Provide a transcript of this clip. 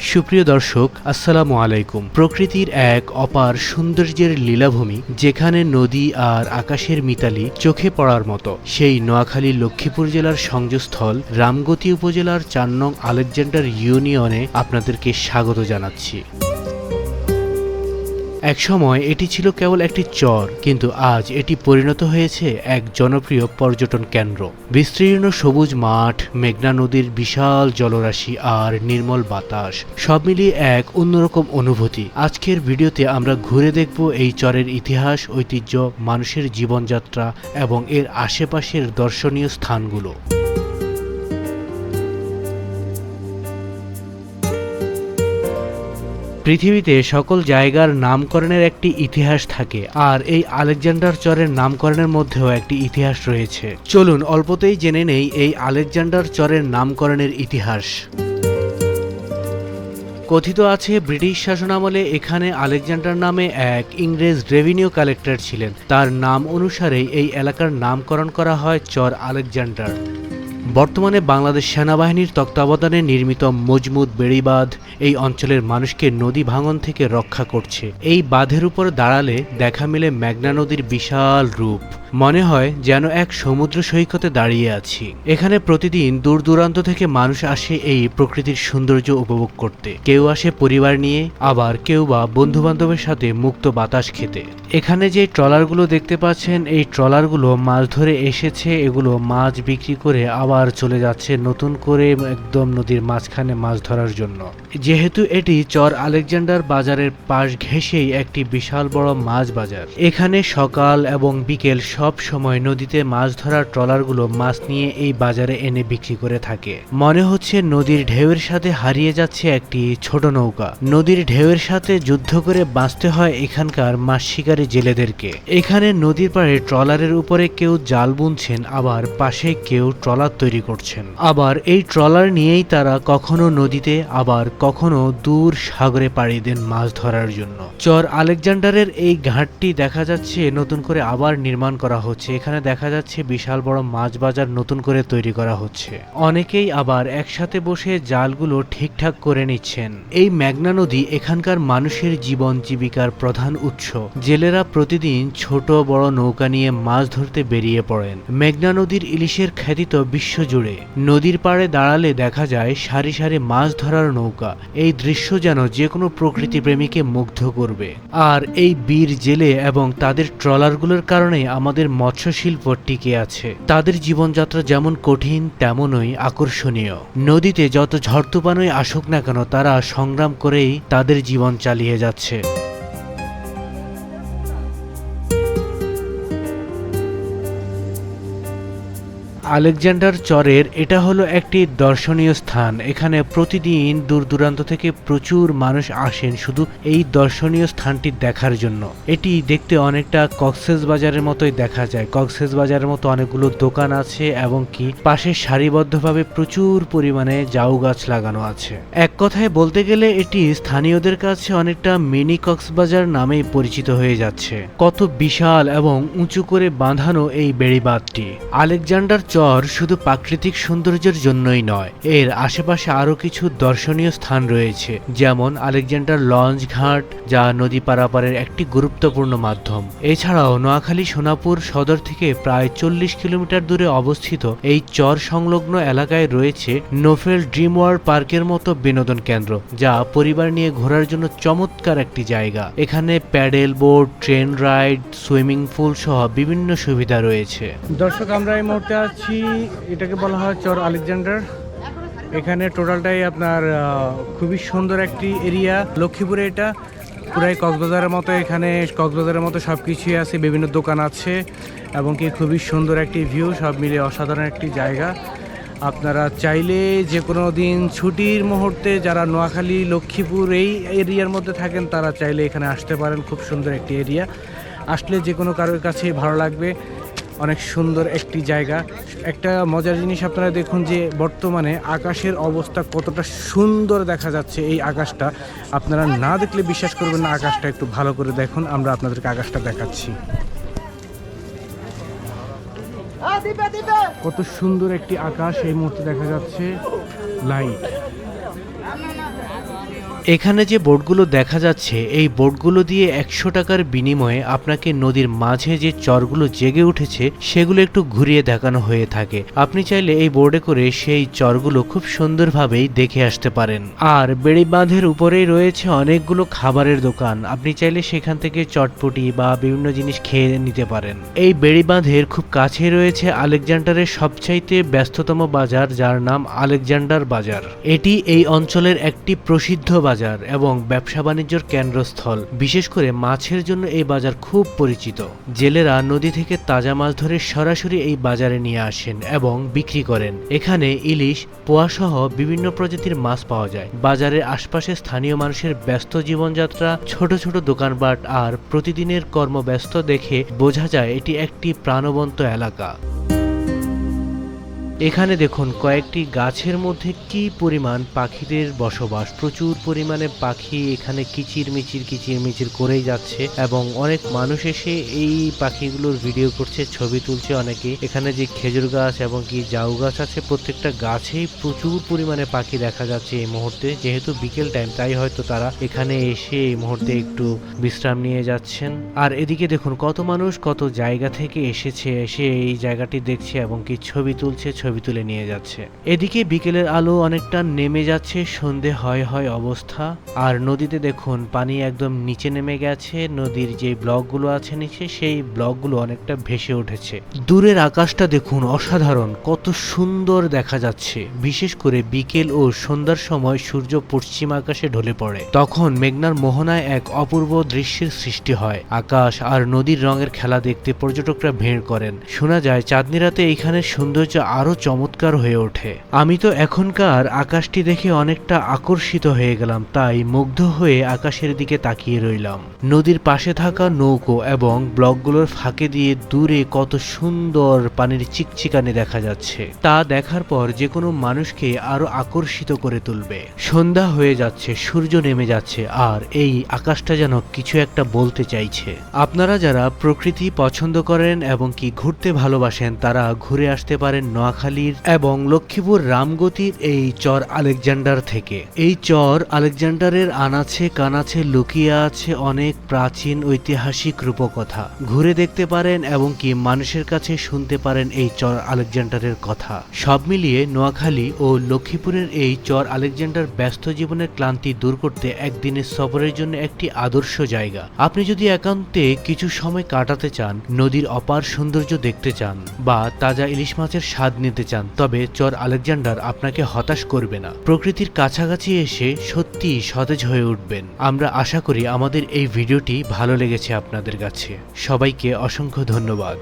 সুপ্রিয় দর্শক, আসসালামু আলাইকুম। প্রকৃতির এক অপার সৌন্দর্যের লীলাভূমি, যেখানে নদী আর আকাশের মিতালি চোখে পড়ার মতো। সেই নোয়াখালী লক্ষ্মীপুর জেলার সংযোগস্থল রামগতি উপজেলার চার নং আলেকজান্ডার ইউনিয়নে আপনাদেরকে স্বাগত জানাচ্ছি। একসময় এটি ছিল কেবল একটি চর, কিন্তু আজ এটি পরিণত হয়েছে এক জনপ্রিয় পর্যটন কেন্দ্র। বিস্তীর্ণ সবুজ মাঠ, মেঘনা নদীর বিশাল জলরাশি আর নির্মল বাতাস, সব মিলিয়ে এক অন্যরকম অনুভূতি। আজকের ভিডিওতে আমরা ঘুরে দেখব এই চরের ইতিহাস, ঐতিহ্য, মানুষের জীবনযাত্রা এবং এর আশেপাশের দর্শনীয় স্থানগুলো। পৃথিবীতে সকল জায়গার নামকরণের একটি ইতিহাস থাকে, আর এই আলেকজান্ডার চরের নামকরণের মধ্যেও একটি ইতিহাস রয়েছে। চলুন অল্পতেই জেনে নেই এই আলেকজান্ডার চরের নামকরণের ইতিহাস। কথিত আছে, ব্রিটিশ শাসনামলে এখানে আলেকজান্ডার নামে এক ইংরেজ রেভিনিউ কালেক্টর ছিলেন। তার নাম অনুসারেই এই এলাকার নামকরণ করা হয় চর আলেকজান্ডার। বর্তমানে বাংলাদেশ সেনাবাহিনীর তত্ত্বাবধানে নির্মিত মজবুত বেড়িবাঁধ এই অঞ্চলের মানুষকে নদী ভাঙন থেকে রক্ষা করছে। এই বাঁধের উপর দাঁড়ালে দেখা মিলে মেঘনা নদীর বিশাল রূপ। মনে হয় যেন এক সমুদ্র সৈকতে দাঁড়িয়ে আছি। এখানে প্রতিদিন দূর দূরান্ত থেকে মানুষ আসে এই প্রকৃতির সৌন্দর্য উপভোগ করতে। কেউ আসে পরিবার নিয়ে, আবার কেউ বা বন্ধু বান্ধবের সাথে মুক্ত বাতাস খেতে। এখানে যে ট্রলারগুলো দেখতে পাচ্ছেন, এই ট্রলারগুলো মাছ ধরে এসেছে, এগুলো মাছ বিক্রি করে আবার চলে যাচ্ছে নতুন করে একদম নদীর মাঝখানে মাছ ধরার জন্য। যেহেতু এটি চর আলেকজান্ডার বাজারের পাশ ঘেঁষেই একটি বিশাল বড় মাছ বাজার। এখানে সকাল এবং বিকেল সব সময় নদীতে মাছ ধরার ট্রলারগুলো মাছ নিয়ে এই বাজারে এনে বিক্রি করে থাকে। মনে হচ্ছে নদীর ঢেউয়ের সাথে হারিয়ে যাচ্ছে একটি ছোট নৌকা। নদীর ঢেউয়ের সাথে যুদ্ধ করে বাঁচতে হয় এখানকার মাছ শিকারী জেলেদেরকে। এখানে নদীর পাড়ে ট্রলারের উপরে কেউ জাল বুনছেন, আবার পাশে কেউ ট্রলার তৈরি করছেন। আবার এই ট্রলার নিয়েই তারা কখনো নদীতে, আবার কখনো দূর সাগরে পাড়ি দেন মাছ ধরার জন্য। চর আলেকজান্ডারের এই ঘাটটি দেখা যাচ্ছে নতুন করে আবার নির্মাণ করা হচ্ছে। এখানে দেখা যাচ্ছে বিশাল বড় মাছ বাজার নতুন করে তৈরি করা হচ্ছে। অনেকেই আবার একসাথে বসে জালগুলো ঠিকঠাক করে নিচ্ছেন। এই মেঘনা নদী এখানকার মানুষের জীবন জীবিকার প্রধান উৎস। জেলেরা প্রতিদিন ছোট বড় নৌকা নিয়ে মাছ ধরতে বেরিয়ে পড়েন। মেঘনা নদীর ইলিশের খ্যাতি তো বিশ্বজুড়ে। নদীর পাড়ে দাঁড়ালে দেখা যায় সারি সারি মাছ ধরার নৌকা। এই দৃশ্য যেন যে কোনো প্রকৃতি প্রেমীকে মুগ্ধ করবে। আর এই বীর জেলে এবং তাদের ট্রলারগুলোর কারণে আমাদের মৎস্য শিল্প টিকে আছে। তাদের জীবনযাত্রা যেমন কঠিন, তেমনই আকর্ষণীয়। নদীতে যত ঝড় তুফানই আসুক না কেন, তারা সংগ্রাম করেই তাদের জীবন চালিয়ে যাচ্ছে। আলেকজান্ডার চরের এটা হলো একটি দর্শনীয় স্থান। এখানে প্রতিদিন দূর দূরান্ত থেকে প্রচুর মানুষ আসেন শুধু এই দর্শনীয় স্থানটি দেখার জন্য। এটি দেখতে অনেকটা কক্সেস বাজারের মতোই দেখা যায়। কক্সেস বাজারের মতো অনেকগুলো দোকান আছে এবং কি পাশে সারিবদ্ধভাবে প্রচুর পরিমাণে জাউ গাছ লাগানো আছে। এক কথায় বলতে গেলে এটি স্থানীয়দের কাছে অনেকটা মিনি কক্সবাজার নামেই পরিচিত হয়ে যাচ্ছে। কত বিশাল এবং উঁচু করে বাঁধানো এই বেড়িবাঁধটি। আলেকজান্ডার চর শুধু প্রাকৃতিক সৌন্দর্যের জন্যই নয়, এর আশেপাশে আরও কিছু দর্শনীয় স্থান রয়েছে, যেমন আলেকজান্ডার লঞ্চ ঘাট, যা নদী পারাপারের একটি গুরুত্বপূর্ণ মাধ্যম। এছাড়াও নোয়াখালী সোনাপুর সদর থেকে প্রায় চল্লিশ কিলোমিটার দূরে অবস্থিত এই চর সংলগ্ন এলাকায় রয়েছে নোফেল ড্রিম ওয়ার্ল্ড পার্কের মতো বিনোদন কেন্দ্র, যা পরিবার নিয়ে ঘোরার জন্য চমৎকার একটি জায়গা। এখানে paddle board train ride, swimming pool সহ বিভিন্ন সুবিধা রয়েছে। দর্শক, আমরা এই মুহূর্তে আছি এটাকে বলা হয় চর আলেকজান্ডার। এখানে টোটালটাই আপনার খুবই সুন্দর একটি এরিয়া। লক্ষ্মীপুরে এটা পুরাই কক্সবাজারের মতো, এখানে কক্সবাজারের মতো সব কিছুই আছে, বিভিন্ন দোকান আছে, এবং কি খুবই সুন্দর একটি ভিউ সব মিলে অসাধারণ একটি জায়গা। আপনারা চাইলে যে কোনো দিন ছুটির মুহূর্তে যারা নোয়াখালী, লক্ষ্মীপুর এই এরিয়ার মধ্যে থাকেন, তারা চাইলে এখানে আসতে পারেন, খুব সুন্দর একটি এরিয়া। আসলে যে কোনো কারোর কাছে ভালো লাগবে। অনেক সুন্দর একটি জায়গা। একটা মজার জিনিস আপনারা দেখুন যে বর্তমানে আকাশের অবস্থা কতটা সুন্দর দেখা যাচ্ছে এই আকাশটা। আপনারা না দেখলে বিশ্বাস করবেন না আকাশটা একটু ভালো করে দেখুন আমরা আপনাদেরকে আকাশটা দেখাচ্ছি। কত সুন্দর একটি আকাশ এই মুহূর্তে দেখা যাচ্ছে। লাইট। এখানে যে বোটগুলো দেখা যাচ্ছে, এই বোটগুলো দিয়ে একশো টাকার বিনিময়ে আপনাকে নদীর মাঝে যে চরগুলো জেগে উঠেছে, সেগুলো একটু ঘুরিয়ে দেখানো হয়ে থাকে। আপনি চাইলে এই বোর্ডে করে সেই চরগুলো খুব সুন্দরভাবেই দেখে আসতে পারেন। আর বেড়ি বাঁধের উপরেই রয়েছে অনেকগুলো খাবারের দোকান। আপনি চাইলে সেখান থেকে চটপটি বা বিভিন্ন জিনিস খেয়ে নিতে পারেন। এই বেড়ি বাঁধের খুব কাছে রয়েছে আলেকজান্ডারের সবচাইতে ব্যস্ততম বাজার, যার নাম আলেকজান্ডার বাজার। এটি এই অঞ্চলের একটি প্রসিদ্ধ বাজার। এবং ব্যবসা বাণিজ্যর কেন্দ্রস্থল। বিশেষ করে মাছের জন্য এই বাজার খুব পরিচিত। জেলেরা নদী থেকে তাজা মাছ ধরে সরাসরি এই বাজারে নিয়ে আসেন এবং বিক্রি করেন। এখানে ইলিশ পোয়াসহ বিভিন্ন প্রজাতির মাছ পাওয়া যায়। বাজারের আশপাশে স্থানীয় মানুষের ব্যস্ত জীবনযাত্রা, ছোট ছোট দোকানপাট আর প্রতিদিনের কর্মব্যস্ত দেখে বোঝা যায় এটি একটি প্রাণবন্ত এলাকা। এখানে দেখুন, কয়েকটি গাছের মধ্যে কি পরিমাণ পাখিদের বসবাস? প্রচুর পরিমাণে পাখি এখানে কিচির মিচির কিচির মিচির করেই যাচ্ছে এবং অনেক মানুষ এসে এই পাখিগুলোর ভিডিও করছে, ছবি তুলছে অনেকে। এখানে যে খেজুর গাছ এবং কি জাউ গাছ আছে, প্রত্যেকটা গাছেই প্রচুর পরিমাণে পাখি দেখা যাচ্ছে এই মুহূর্তে। যেহেতু বিকেল টাইম, তাই হয়তো তারা এখানে এসে এই মুহূর্তে একটু বিশ্রাম নিয়ে যাচ্ছেন। আর এদিকে দেখুন, কত মানুষ কত জায়গা থেকে এসেছে, এসে এই জায়গাটি দেখছে এবং কি ছবি তুলছে ছবি তুলে নিয়ে যাচ্ছে। এদিকে বিকেলের আলো অনেকটা নেমে যাচ্ছে, সন্ধে হয় হয় অবস্থা। আর নদীতে দেখুন, পানি একদম নিচে নেমে গেছে। নদীর যে ব্লকগুলো আছে নিচে, সেই ব্লকগুলো অনেকটা ভেসে উঠেছে। দূরের আকাশটা দেখুন অসাধারণ, কত সুন্দর দেখা যাচ্ছে। বিশেষ করে বিকেল ও সন্ধ্যার সময় সূর্য পশ্চিম আকাশে ঢলে পড়ে। তখন মেঘনার মোহনায় এক অপূর্ব দৃশ্যের সৃষ্টি হয়। আকাশ আর নদীর রঙের খেলা দেখতে পর্যটকরা ভিড় করেন। শোনা যায়, চাঁদনি রাতে এইখানের সৌন্দর্য আরও চমৎকার হয়ে ওঠে। আমি তো এখনকার আকাশটি দেখে অনেকটা আকর্ষিত হয়ে গেলাম, তাই মুগ্ধ হয়ে আকাশের দিকে তাকিয়ে রইলাম। নদীর পাশে থাকা নৌকো এবং ব্লকগুলোর ফাঁকে দিয়ে দূরে কত সুন্দর পানির চিকচিকানি দেখা যাচ্ছে। তা দেখার পর যে কোনো মানুষকে আরও আকর্ষিত করে তুলবে। সন্ধ্যা হয়ে যাচ্ছে, সূর্য নেমে যাচ্ছে, আর এই আকাশটা যেন কিছু একটা বলতে চাইছে। আপনারা যারা প্রকৃতি পছন্দ করেন এবং কি ঘুরতে ভালোবাসেন, তারা ঘুরে আসতে পারেন নোয়াখালীর এবং লক্ষ্মীপুর রামগতির এই চর আলেকজান্ডার থেকে। এই চর আলেকজান্ডারের আনাছে কানাছে লুকিয়ে আছে অনেক প্রাচীন ঐতিহাসিক রূপকথা। ঘুরে দেখতে পারেন এবং কি মানুষের কাছে শুনতে পারেন এই চর আলেকজান্ডারের কথা। সব মিলিয়ে নোয়াখালী ও লক্ষ্মীপুরের এই চর আলেকজান্ডার ব্যস্ত জীবনের ক্লান্তি দূর করতে একদিনের সফরের জন্য একটি আদর্শ জায়গা। আপনি যদি একান্তে কিছু সময় কাটাতে চান, নদীর অপার সৌন্দর্য দেখতে চান বা তাজা ইলিশ মাছের স্বাদ নিতে চান, তবে চর আলেকজান্ডার আপনাকে হতাশ করবে না। প্রকৃতির কাছাকাছি এসে সত্যি সতেজ হয়ে উঠবেন। আমরা আশা করি আমাদের এই ভিডিওটি ভালো লেগেছে আপনাদের কাছে। সবাইকে অসংখ্য ধন্যবাদ।